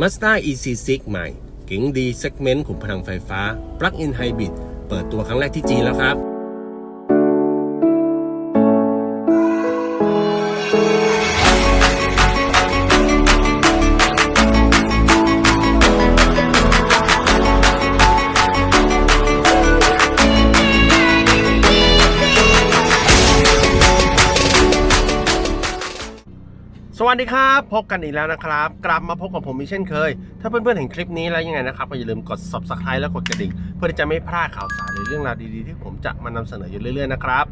Mazda EC6 ใหม่เก๋งดีเซกเมนต์ขุมพลังไฟฟ้า ปลั๊กอินไฮบริด เปิดตัวครั้งแรกที่จีนแล้วครับ วัสดีครับ พบกันอีกแล้วนะครับ กลับมาพบกับผมอีกเช่นเคย ถ้าเพื่อนๆเห็นคลิปนี้แล้วยังไงนะครับก็อย่าลืมกด subscribe และกดกระดิ่ง เพื่อที่จะไม่พลาดข่าวสารหรือเรื่องราวดีๆ ที่ผมจะมานำเสนออยู่เรื่อยๆนะครับ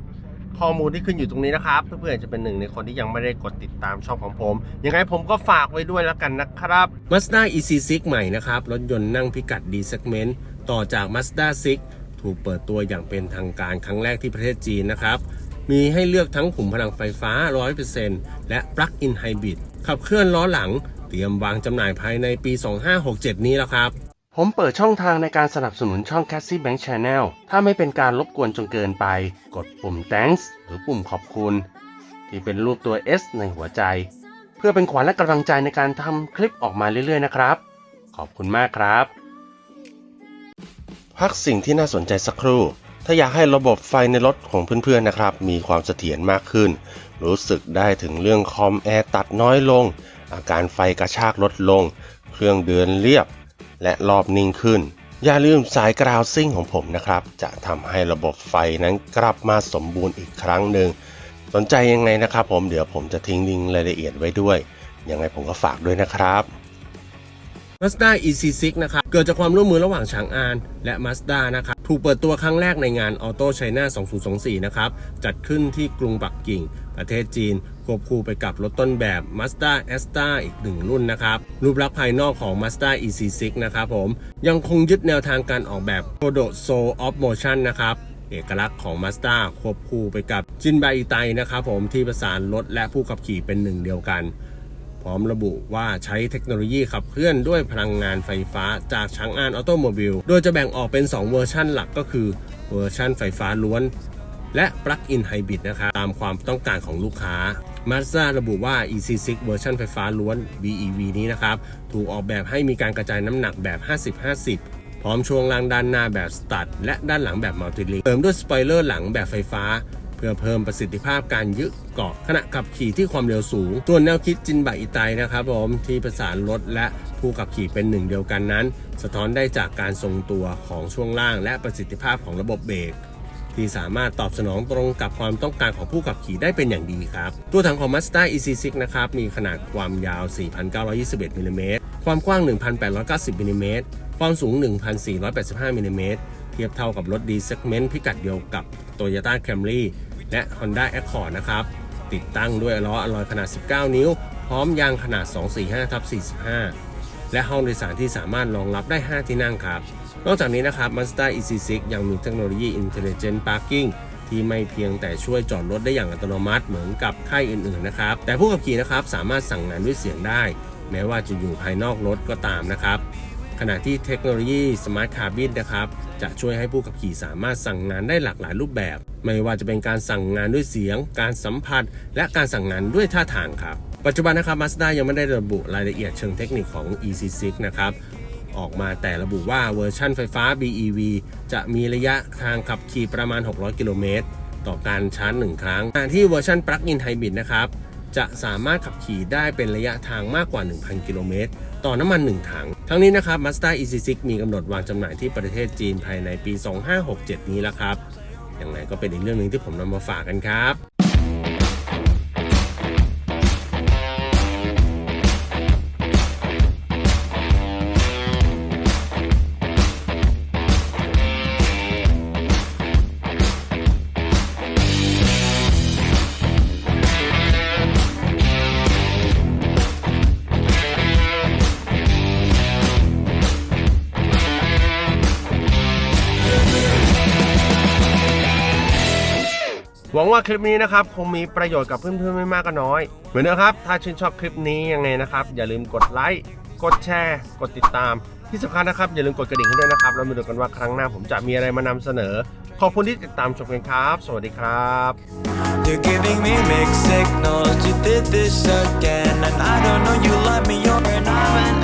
ข้อมูลที่ขึ้นอยู่ตรงนี้นะครับ เพื่อนๆจะเป็นหนึ่งในคนที่ยังไม่ได้กดติดตามช่องของผม ยังไงผมก็ฝากไว้ด้วยแล้วกันนะครับ Mazda EC6 ใหม่นะครับ รถยนต์นั่งพิกัด D segment ต่อจาก Mazda 6 ถูกเปิดตัวอย่างเป็นทางการครั้งแรกที่ประเทศจีนนะครับ มีให้เลือกทั้งขุมพลังไฟฟ้า 100%และ Plug-in Hybrid ขับเคลื่อนล้อหลัง เตรียมวางจำหน่ายภายในปี 2567 นี้แล้วครับผมเปิดช่องทางในการสนับสนุนช่อง c a s s i e Bank Channel ถ้าไม่เป็นการรบกวนจนเกินไป กดปุ่ม thanks หรือปุ่มขอบคุณ ที่เป็นรูปตัว S ในหัวใจ เพื่อเป็นขวัญและกำลังใจในการทำคลิปออกมาเรื่อยๆ นะครับ ขอบคุณมากครับ พักสิ่งที่น่าสนใจสักครู่ ถ้าอยากให้ระบบไฟในรถของเพื่อนๆนะครับ มีความเสถียรมากขึ้น รู้สึกได้ถึงเรื่องคอมแอร์ตัดน้อยลง อาการไฟกระชากลดลง เครื่องเดือนเรียบ และรอบนิ่งขึ้น อย่าลืมสายกราวซิ่งของผมนะครับ จะทำให้ระบบไฟนั้นกลับมาสมบูรณ์อีกครั้งหนึ่ง สนใจยังไงนะครับ ผมเดี๋ยวผมจะทิ้งลิงก์รายละเอียดไว้ด้วย ยังไงผมก็ฝากด้วยนะครับ Mazda EC6 นะครับ เกิดจากความร่วมมือระหว่างฉางอาน และ Mazda นะครับ ถูกเปิดตัวครั้งแรกในงาน Auto China 2024 นะครับ จัดขึ้นที่กรุงปักกิ่ง ประเทศจีน ควบคู่ไปกับรถต้นแบบ Mazda a s t a อีกหนึ่งรุ่นนะครับ รูปลักษณ์ภายนอกของ Mazda EC6 นะครับผม ยังคงยึดแนวทางการออกแบบ p r o d o s o of Motion นะครับเอกลักษณ์ของ Mazda ควบคู่ไปกับจินไบอิไตนะครับผมที่ประสานรถและผู้ขับขี่เป็นหนึ่งเดียวกัน พร้อมระบุว่าใช้เทคโนโลยีขับเคลื่อนด้วยพลังงานไฟฟ้าจากช้างอานออโตโมบิล โดยจะแบ่งออกเป็น 2 เวอร์ชันหลักก็คือเวอร์ชันไฟฟ้าล้วน และ Plug-in Hybrid นะครับตามความต้องการของลูกค้า Mazda ระบุว่า EC6 เวอร์ชันไฟฟ้าล้วน BEV นี้นะครับ ถูกออกแบบให้มีการกระจายน้ำหนักแบบ 50-50 พร้อมช่วงล่างด้านหน้าแบบสตัดและด้านหลังแบบมัลติลิงเติมด้วยสปอยเลอร์หลังแบบไฟฟ้า เพื่อเพิ่มประสิทธิภาพการยึดเกาะขณะขับขี่ที่ความเร็วสูง ส่วนแนวคิดจินบะอิไตนะครับผมที่ประสานรถและผู้ขับขี่เป็นหนึ่งเดียวกันนั้น สะท้อนได้จากการทรงตัวของช่วงล่าง และประสิทธิภาพของระบบเบรกที่สามารถตอบสนองตรงกับความต้องการของผู้ขับขี่ได้เป็นอย่างดีครับ ตัวถังของ Mazda EC6 นะครับ มีขนาดความยาว 4,921มิลลิเมตรความกว้าง 1,890มิลลิเมตรความสูง 1,485มิลลิเมตรเทียบเท่ากับรถ D segment พิกัดเดียวกับ Toyota Camry และ Honda Accord นะครับ ติดตั้งด้วยล้ออลลอยขนาด 19 นิ้ว พร้อมยางขนาด 245ทับ45 และห้องโดยสารที่สามารถรองรับได้ 5 ที่นั่งครับ นอกจากนี้นะครับ Mazda EC6 ยังมีเทคโนโลยี Intelligent Parking ที่ไม่เพียงแต่ช่วยจอดรถได้อย่างอัตโนมัติเหมือนกับค่ายอื่นๆนะครับ แต่ผู้ขับขี่นะครับสามารถสั่งงานด้วยเสียงได้ แม้ว่าจะอยู่ภายนอกรถก็ตามนะครับ ขณะที่เทคโนโลยี Smart Cabin นะครับ จะช่วยให้ผู้ขับขี่สามารถสั่งงานได้หลากหลายรูปแบบ ไม่ว่าจะเป็นการสั่งงานด้วยเสียง การสัมผัส และการสั่งงานด้วยท่าทางครับ ปัจจุบันนะครับ Mazda ยังไม่ได้ระบุรายละเอียดเชิงเทคนิคของ EC6 นะครับออกมาแต่ระบุว่าเวอร์ชั่นไฟฟ้า BEV จะมีระยะทางขับขี่ประมาณ 600 กิโลเมตร ต่อการชาร์จ 1 ครั้งขณะที่เวอร์ชัน Plug-in Hybrid นะครับ จะสามารถขับขี่ได้เป็นระยะทางมากกว่า 1,000 กิโลเมตร ต่อน้ำมัน 1 ถัง ทั้งนี้นะครับ Mazda EC6 มีกำหนดวางจำหน่ายที่ประเทศจีนภายในปี 2567 นี้แล้วครับ อย่างไรก็เป็นอีกเรื่องหนึ่งที่ผมนำมาฝากกันครับ หวังว่าคลิปนี้นะครับคงมีประโยชน์กับเพื่อนๆไม่มากก็น้อย เหมือนเดิมครับ ถ้าชื่นชอบคลิปนี้ยังไงนะครับ อย่าลืมกดไลค์กดแชร์ กดติดตาม ที่สำคัญนะครับ อย่าลืมกดกระดิ่งให้ด้วยนะครับเรามาดูกันว่าครั้งหน้าผมจะมีอะไรมานำเสนอ ขอบคุณที่ติดตามชมกันครับ สวัสดีครับ You're giving me mixed signals. You did this again, and I don't know you love me. You're an I'm an